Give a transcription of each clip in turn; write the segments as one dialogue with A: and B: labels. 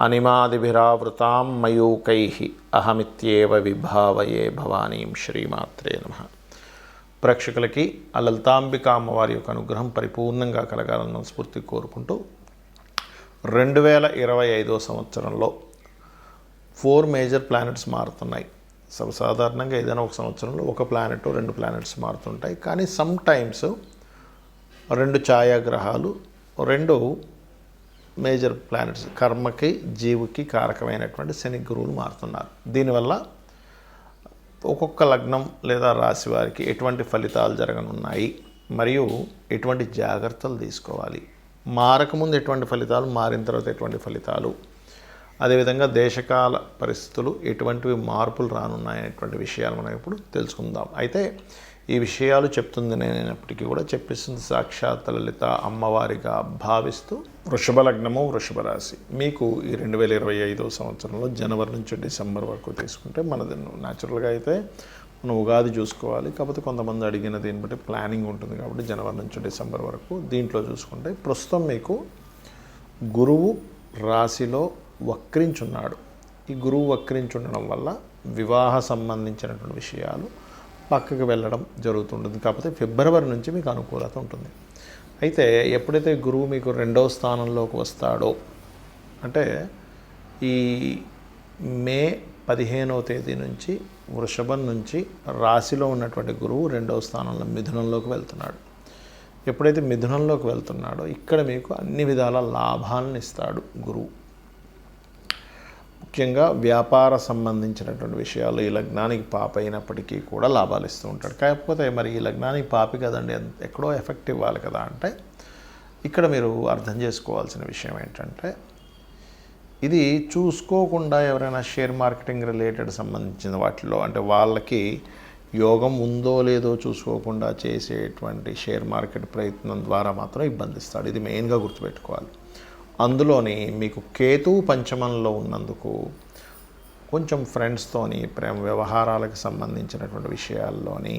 A: అనిమాదిభిరావృతాం మయూకై అహమిత్యేవ విభావయే భవానీం శ్రీమాత్రే నమ. ప్రేక్షకులకి ఆ లలితాంబిక అమ్మవారి యొక్క అనుగ్రహం పరిపూర్ణంగా కలగాలన్న స్ఫూర్తి కోరుకుంటూ రెండు వేల ఇరవై ఐదో సంవత్సరంలో ఫోర్ మేజర్ ప్లానెట్స్ మారుతున్నాయి. సర్వసాధారణంగా ఏదైనా ఒక సంవత్సరంలో ఒక ప్లానెట్ రెండు ప్లానెట్స్ మారుతుంటాయి. కానీ సమ్ టైమ్స్ రెండు ఛాయాగ్రహాలు రెండు మేజర్ ప్లానెట్స్ కర్మకి జీవుకి కారకమైనటువంటి శని గురువులు మారుతున్నారు. దీనివల్ల ఒక్కొక్క లగ్నం లేదా రాశి వారికి ఎటువంటి ఫలితాలు జరగనున్నాయి మరియు ఎటువంటి జాగ్రత్తలు తీసుకోవాలి. మారకముందు ఎటువంటి ఫలితాలు మారిన తర్వాత ఎటువంటి ఫలితాలు అదేవిధంగా దేశకాల పరిస్థితులు ఎటువంటివి మార్పులు రానున్నాయనేటువంటి విషయాలు మనం ఇప్పుడు తెలుసుకుందాం. అయితే ఈ విషయాలు చెప్తుంది నేనైనప్పటికీ కూడా చెప్పిస్తుంది సాక్షాత్ లలిత అమ్మవారిగా భావిస్తూ వృషభ లగ్నము వృషభ రాశి. మీకు ఈ రెండు వేల ఇరవై ఐదో సంవత్సరంలో జనవరి నుంచి డిసెంబర్ వరకు తీసుకుంటే మనది న్యాచురల్గా అయితే మనం ఉగాది చూసుకోవాలి. కాకపోతే కొంతమంది అడిగిన దీన్ని బట్టి ప్లానింగ్ ఉంటుంది కాబట్టి జనవరి నుంచి డిసెంబర్ వరకు దీంట్లో చూసుకుంటే ప్రస్తుతం మీకు గురువు రాశిలో వక్రించున్నాడు. ఈ గురువు వక్రించుండడం వల్ల వివాహ సంబంధించినటువంటి విషయాలు పక్కకు వెళ్ళడం జరుగుతుంటుంది. కాకపోతే ఫిబ్రవరి నుంచి మీకు అనుకూలత ఉంటుంది. అయితే ఎప్పుడైతే గురువు మీకు రెండవ స్థానంలోకి వస్తాడో అంటే ఈ మే పదిహేనవ తేదీ నుంచి వృషభం నుంచి రాశిలో ఉన్నటువంటి గురువు రెండవ స్థానంలో మిథునంలోకి వెళ్తున్నాడు. ఎప్పుడైతే మిథునంలోకి వెళ్తున్నాడో ఇక్కడ మీకు అన్ని విధాల లాభాలను ఇస్తాడు గురువు. ముఖ్యంగా వ్యాపార సంబంధించినటువంటి విషయాలు ఈ లగ్నానికి పాప అయినప్పటికీ కూడా లాభాలు ఇస్తూ ఉంటాడు. కాకపోతే మరి ఈ లగ్నానికి పాపి కదండి ఎక్కడో ఎఫెక్ట్ ఇవ్వాలి కదా అంటే ఇక్కడ మీరు అర్థం చేసుకోవాల్సిన విషయం ఏంటంటే ఇది చూసుకోకుండా ఎవరైనా షేర్ మార్కెటింగ్ రిలేటెడ్ సంబంధించిన వాటిలో అంటే వాళ్ళకి యోగం ఉందో లేదో చూసుకోకుండా చేసేటువంటి షేర్ మార్కెట్ ప్రయత్నం ద్వారా మాత్రం ఇబ్బందిస్తాడు ఇది మెయిన్గా గుర్తుపెట్టుకోవాలి. అందులోని మీకు కేతు పంచమంలో ఉన్నందుకు కొంచెం ఫ్రెండ్స్తోని ప్రేమ వ్యవహారాలకు సంబంధించినటువంటి విషయాల్లోని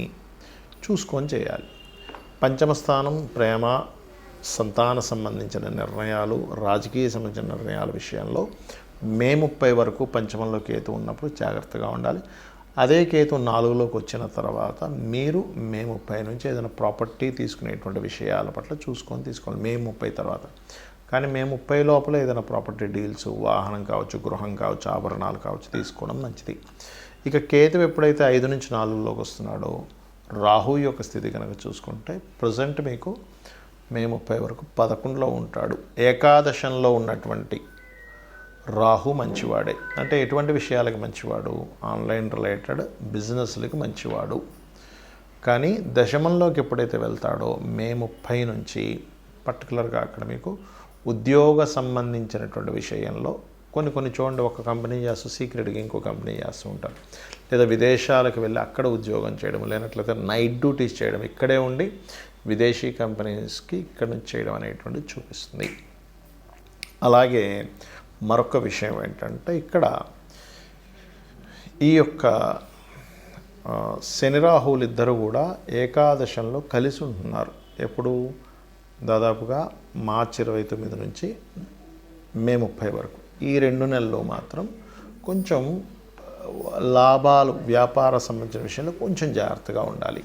A: చూసుకొని చేయాలి. పంచమ స్థానం ప్రేమ సంతాన సంబంధించిన నిర్ణయాలు రాజకీయ సంబంధించిన నిర్ణయాల విషయంలో మే ముప్పై వరకు పంచమంలో కేతు ఉన్నప్పుడు జాగ్రత్తగా ఉండాలి. అదే కేతు నాలుగులోకి వచ్చిన తర్వాత మీరు మే ముప్పై నుంచి ఏదైనా ప్రాపర్టీ తీసుకునేటువంటి విషయాల పట్ల చూసుకొని తీసుకోవాలి. మే ముప్పై తర్వాత. కానీ మే ముప్పై లోపల ఏదైనా ప్రాపర్టీ డీల్స్ వాహనం కావచ్చు గృహం కావచ్చు ఆభరణాలు కావచ్చు తీసుకోవడం మంచిది. ఇక కేతు ఎప్పుడైతే ఐదు నుంచి నాలుగులోకి వస్తున్నాడో రాహు యొక్క స్థితి కనుక చూసుకుంటే ప్రజెంట్ మీకు మే ముప్పై వరకు పదకొండులో ఉంటాడు. ఏకాదశంలో ఉన్నటువంటి రాహు మంచివాడే. అంటే ఎటువంటి విషయాలకు మంచివాడు? ఆన్లైన్ రిలేటెడ్ బిజినెస్లకు మంచివాడు. కానీ దశమంలోకి ఎప్పుడైతే వెళ్తాడో మే ముప్పై నుంచి పర్టికులర్గా అక్కడ మీకు ఉద్యోగ సంబంధించినటువంటి విషయంలో కొన్ని కొన్ని చూడండి ఒక కంపెనీ చేస్తూ సీక్రెట్గా ఇంకో కంపెనీ చేస్తూ ఉంటారు. లేదా విదేశాలకు వెళ్ళి అక్కడ ఉద్యోగం చేయడం లేనట్లయితే నైట్ డ్యూటీస్ చేయడం ఇక్కడే ఉండి విదేశీ కంపెనీస్కి ఇక్కడ నుంచి చేయడం అనేటువంటిది చూపిస్తుంది. అలాగే మరొక విషయం ఏంటంటే ఇక్కడ ఈ యొక్క శని రాహువులు ఇద్దరు కూడా ఏకాదశంలో కలిసి ఉంటున్నారు. ఎప్పుడు? దాదాపుగా మార్చి ఇరవై తొమ్మిది నుంచి మే ముప్పై వరకు. ఈ రెండు నెలల్లో మాత్రం కొంచెం లాభాలు వ్యాపార సంబంధించిన విషయంలో కొంచెం జాగ్రత్తగా ఉండాలి.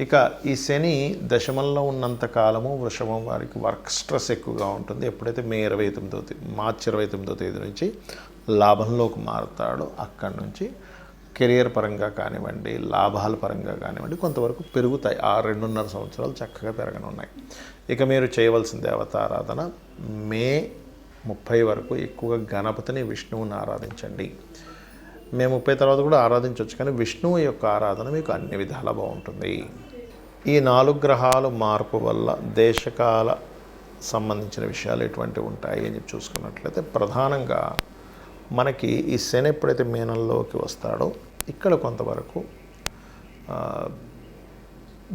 A: ఇక ఈ శని దశమంలో ఉన్నంత కాలము వృషభం వారికి వర్క్ స్ట్రెస్ ఎక్కువగా ఉంటుంది. ఎప్పుడైతే మే ఇరవై తొమ్మిదో తేదీ మార్చి ఇరవై తొమ్మిదో తేదీ నుంచి లాభంలోకి మారుతాడో అక్కడి నుంచి కెరియర్ పరంగా కానివ్వండి లాభాల పరంగా కానివ్వండి కొంతవరకు పెరుగుతాయి. ఆ రెండున్నర సంవత్సరాలు చక్కగా పెరగనున్నాయి. ఇక మీరు చేయవలసిన అవతారాధన. మే ముప్పై వరకు ఎక్కువగా గణపతిని విష్ణువుని ఆరాధించండి. మే ముప్పై తర్వాత కూడా ఆరాధించవచ్చు కానీ విష్ణువు యొక్క ఆరాధన మీకు అన్ని విధాలా బాగుంటుంది. ఈ నాలుగు గ్రహాలు మార్పు వల్ల దేశకాల సంబంధించిన విషయాలు ఎటువంటివి ఉంటాయి అని చెప్పి చూసుకున్నట్లయితే ప్రధానంగా మనకి ఈ శని ఎప్పుడైతే మీనంలోకి వస్తాడో ఇక్కడ కొంతవరకు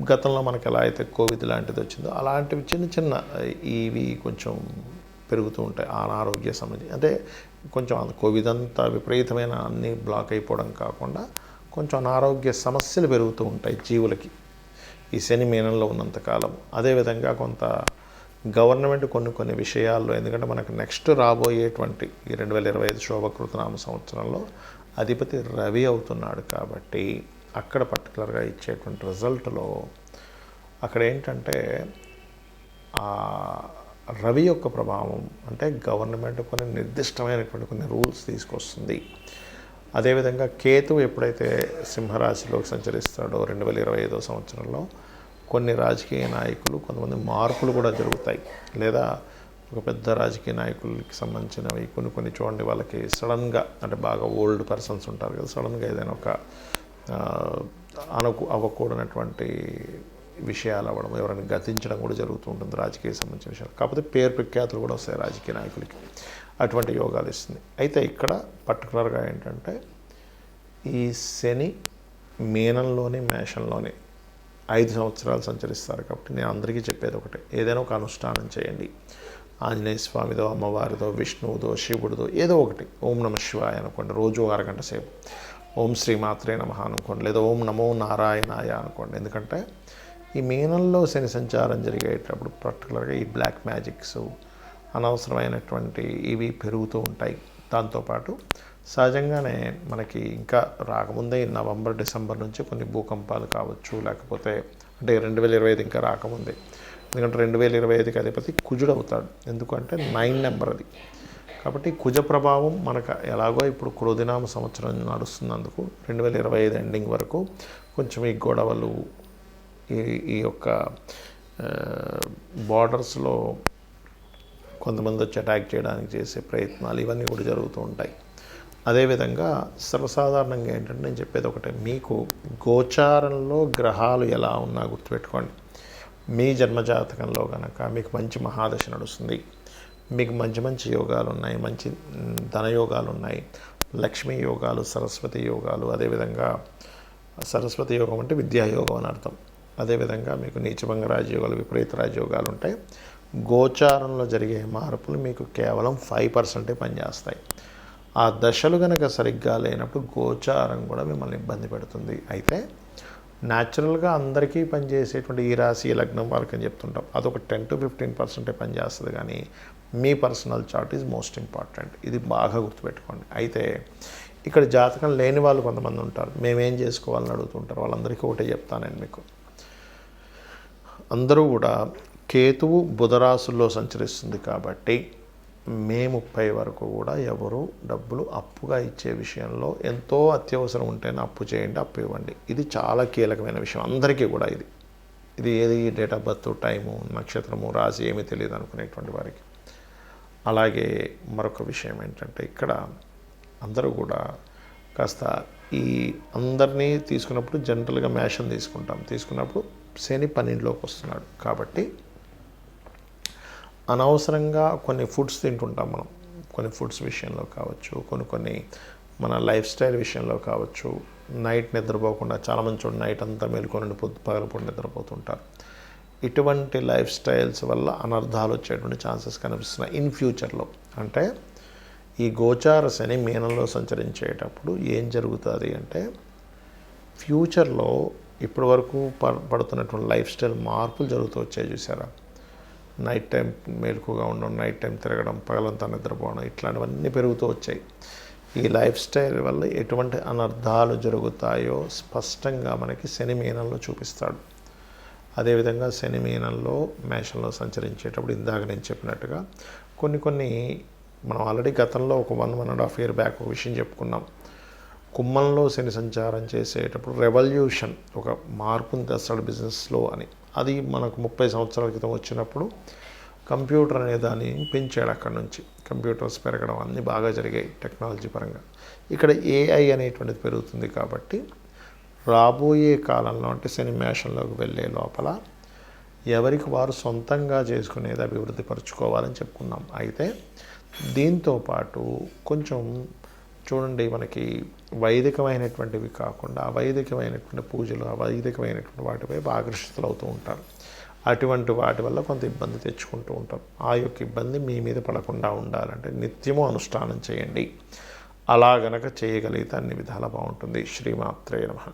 A: గతంలో మనకి ఎలా అయితే కోవిడ్ లాంటిది వచ్చిందో అలాంటివి చిన్న చిన్న ఇవి కొంచెం పెరుగుతూ ఉంటాయి. అనారోగ్య సంబంధించి అంటే కొంచెం కోవిడ్ అంతా విపరీతమైన అన్ని బ్లాక్ అయిపోవడం కాకుండా కొంచెం అనారోగ్య సమస్యలు పెరుగుతూ ఉంటాయి జీవులకి. ఈ శని మీనంలో ఉన్నంతకాలం అదేవిధంగా కొంత గవర్నమెంట్ కొన్ని కొన్ని విషయాల్లో ఎందుకంటే మనకు నెక్స్ట్ రాబోయేటువంటి ఈ రెండు వేల ఇరవై ఐదు శోభకృతనామ సంవత్సరంలో అధిపతి రవి అవుతున్నాడు కాబట్టి అక్కడ పర్టికులర్గా ఇచ్చేటువంటి రిజల్ట్లో అక్కడ ఏంటంటే ఆ రవి యొక్క ప్రభావం అంటే గవర్నమెంట్ కొన్ని నిర్దిష్టమైనటువంటి కొన్ని రూల్స్ తీసుకొస్తుంది. అదేవిధంగా కేతు ఎప్పుడైతే సింహరాశిలోకి సంచరిస్తాడో రెండు వేల ఇరవై ఐదో సంవత్సరంలో కొన్ని రాజకీయ నాయకులు కొంతమంది మార్పులు కూడా జరుగుతాయి. లేదా ఒక పెద్ద రాజకీయ నాయకులకి సంబంధించినవి కొన్ని కొన్ని చూడండి వాళ్ళకి సడన్గా అంటే బాగా ఓల్డ్ పర్సన్స్ ఉంటారు కదా సడన్గా ఏదైనా ఒక అనుకు అవ్వకూడనటువంటి విషయాలు అవ్వడం ఎవరైనా గతించడం కూడా జరుగుతూ ఉంటుంది రాజకీయ సంబంధించిన విషయాలు. కాకపోతే పేరు ప్రఖ్యాతులు కూడా వస్తాయి రాజకీయ నాయకులకి. అటువంటి యోగాలు ఇస్తుంది. అయితే ఇక్కడ పర్టికులర్గా ఏంటంటే ఈ శని మీనంలోని మేషంలోని ఐదు సంవత్సరాలు సంచరిస్తారు కాబట్టి నేను అందరికీ చెప్పేది ఒకటే. ఏదైనా ఒక అనుష్ఠానం చేయండి. ఆంజనేయ స్వామిదో అమ్మవారిదో విష్ణువుదో శివుడిదో ఏదో ఒకటి. ఓం నమ శివాయ అనుకోండి రోజు అరగంట సేపు. ఓం శ్రీమాత్రే నమ అనుకోండి లేదా ఓం నమో నారాయణాయ అనుకోండి. ఎందుకంటే ఈ మీనంలో శని సంచారం జరిగేటప్పుడు పర్టికులర్గా ఈ బ్లాక్ మ్యాజిక్స్ అనవసరమైనటువంటి ఇవి పెరుగుతూ ఉంటాయి. దాంతోపాటు సహజంగానే మనకి ఇంకా రాకముందే నవంబర్ డిసెంబర్ నుంచి కొన్ని భూకంపాలు కావచ్చు లేకపోతే అంటే రెండు వేల ఇరవై ఐదు ఇంకా రాకముందే. ఎందుకంటే రెండు వేల ఇరవై ఐదుకి అధిపతి కుజుడు అవుతాడు. ఎందుకంటే నైన్ నెంబర్ అది. కాబట్టి కుజ ప్రభావం మనకు ఎలాగో ఇప్పుడు క్రోధినామ సంవత్సరం నడుస్తున్నందుకు రెండు వేల ఇరవై ఐదు ఎండింగ్ వరకు కొంచెం ఈ గొడవలు ఈ ఈ యొక్క బార్డర్స్లో కొంతమంది వచ్చి అటాక్ చేయడానికి చేసే ప్రయత్నాలు ఇవన్నీ కూడా జరుగుతూ ఉంటాయి. అదేవిధంగా సర్వసాధారణంగా ఏంటంటే నేను చెప్పేది ఒకటే. మీకు గోచారంలో గ్రహాలు ఎలా ఉన్నా గుర్తుపెట్టుకోండి. మీ జన్మజాతకంలో కనుక మీకు మంచి మహాదశ నడుస్తుంది. మీకు మంచి మంచి యోగాలు ఉన్నాయి. మంచి ధనయోగాలు ఉన్నాయి. లక్ష్మీ యోగాలు సరస్వతి యోగాలు అదేవిధంగా సరస్వతి యోగం అంటే విద్యాయోగం అని అర్థం. అదేవిధంగా మీకు నీచభంగ రాజయోగాలు విపరీత రాజయోగాలు ఉంటాయి. గోచారంలో జరిగే మార్పులు మీకు కేవలం ఫైవ్ పర్సెంటే పనిచేస్తాయి. ఆ దశలు కనుక సరిగ్గా లేనప్పుడు గోచారం కూడా మిమ్మల్ని ఇబ్బంది పెడుతుంది. అయితే న్యాచురల్గా అందరికీ పనిచేసేటువంటి ఈ రాశి లగ్నం వాళ్ళకి అని చెప్తుంటాం. అదొక టెన్ టు ఫిఫ్టీన్ పర్సెంటే పనిచేస్తుంది కానీ మీ personal chart is most important. ఇది బాగా గుర్తుపెట్టుకోండి. అయితే ఇక్కడ జాతకం లేని వాళ్ళు కొంతమంది ఉంటారు. మేమేం చేసుకోవాలని అడుగుతుంటారు? వాళ్ళందరికీ ఒకటే చెప్తానండి మీకు. అందరూ కూడా కేతువు బుధరాశుల్లో సంచరిస్తుంది కాబట్టి మే ముప్పై వరకు కూడా ఎవరు డబ్బులు అప్పుగా ఇచ్చే విషయంలో ఎంతో అత్యవసరం ఉంటేనే అప్పు చేయండి అప్పు ఇవ్వండి. ఇది చాలా కీలకమైన విషయం. అందరికీ కూడా ఇది. ఇది ఏది? డేట్ ఆఫ్ బర్త్ టైము నక్షత్రము రాశి ఏమీ తెలియదు అనుకునేటువంటి వారికి. అలాగే మరొక విషయం ఏంటంటే ఇక్కడ అందరూ కూడా కాస్త ఈ అందరినీ తీసుకున్నప్పుడు జనరల్గా మ్యాషన్ తీసుకుంటాం. తీసుకున్నప్పుడు శని పన్నెండులోకి వస్తున్నాడు. కాబట్టి అనవసరంగా కొన్ని ఫుడ్స్ తింటుంటాం మనం. కొన్ని ఫుడ్స్ విషయంలో కావచ్చు కొన్ని కొన్ని మన లైఫ్ స్టైల్ విషయంలో కావచ్చు. నైట్ నిద్రపోకుండా చాలామంది చూడండి నైట్ అంతా మేలుకొని పొద్దు పగలపూట నిద్రపోతుంటారు. ఇటువంటి లైఫ్ స్టైల్స్ వల్ల అనర్థాలు వచ్చేటువంటి ఛాన్సెస్ కనిపిస్తున్నాయి. ఇన్ ఫ్యూచర్లో అంటే ఈ గోచార శని మీనంలో సంచరించేటప్పుడు ఏం జరుగుతుంది అంటే ఫ్యూచర్లో ఇప్పటి వరకు పడుతున్నటువంటి లైఫ్ స్టైల్ మార్పులు జరుగుతూ వచ్చాయి చూసారా? నైట్ టైం మేలుకుగా ఉండడం నైట్ టైం తిరగడం పగలంతా నిద్రపోవడం ఇట్లాంటివన్నీ పెరుగుతూ వచ్చాయి. ఈ లైఫ్ స్టైల్ వల్ల ఎటువంటి అనర్థాలు జరుగుతాయో స్పష్టంగా మనకి శని మీనంలో చూపిస్తాడు. అదేవిధంగా శని మీనంలో మేషంలో సంచరించేటప్పుడు ఇందాక నేను చెప్పినట్టుగా కొన్ని కొన్ని మనం ఆల్రెడీ గతంలో ఒక one one and half year back ఒక విషయం చెప్పుకున్నాం. కుమ్మంలో శని సంచారం చేసేటప్పుడు రెవల్యూషన్ ఒక మార్పుని తెస్తాడు బిజినెస్లో అని. అది మనకు ముప్పై సంవత్సరాల క్రితం వచ్చినప్పుడు కంప్యూటర్ అనే దాన్ని పెంచాడు అక్కడ నుంచి. కంప్యూటర్స్ పెరగడం అన్నీ బాగా జరిగాయి టెక్నాలజీ పరంగా. ఇక్కడ ఏఐ అనేటువంటిది పెరుగుతుంది కాబట్టి రాబోయే కాలంలో అంటే సినిమేషన్లోకి వెళ్ళే లోపల ఎవరికి వారు సొంతంగా చేసుకునేది అభివృద్ధి పరుచుకోవాలని చెప్పుకున్నాం. అయితే దీంతో పాటు కొంచెం చూడండి మనకి వైదికమైనటువంటివి కాకుండా అవైదికమైనటువంటి పూజలు అవైదికమైనటువంటి వాటిపై ఆకర్షితులు అవుతూ ఉంటారు. అటువంటి వాటి వల్ల కొంత ఇబ్బంది తెచ్చుకుంటూ ఉంటారు ఆ యొక్క ఇబ్బంది మీ మీద పడకుండా ఉండాలంటే నిత్యము అనుష్ఠానం చేయండి. అలా గనక చేయగలిగితే అన్ని విధాలా బాగుంటుంది. శ్రీమాత్రే నమ.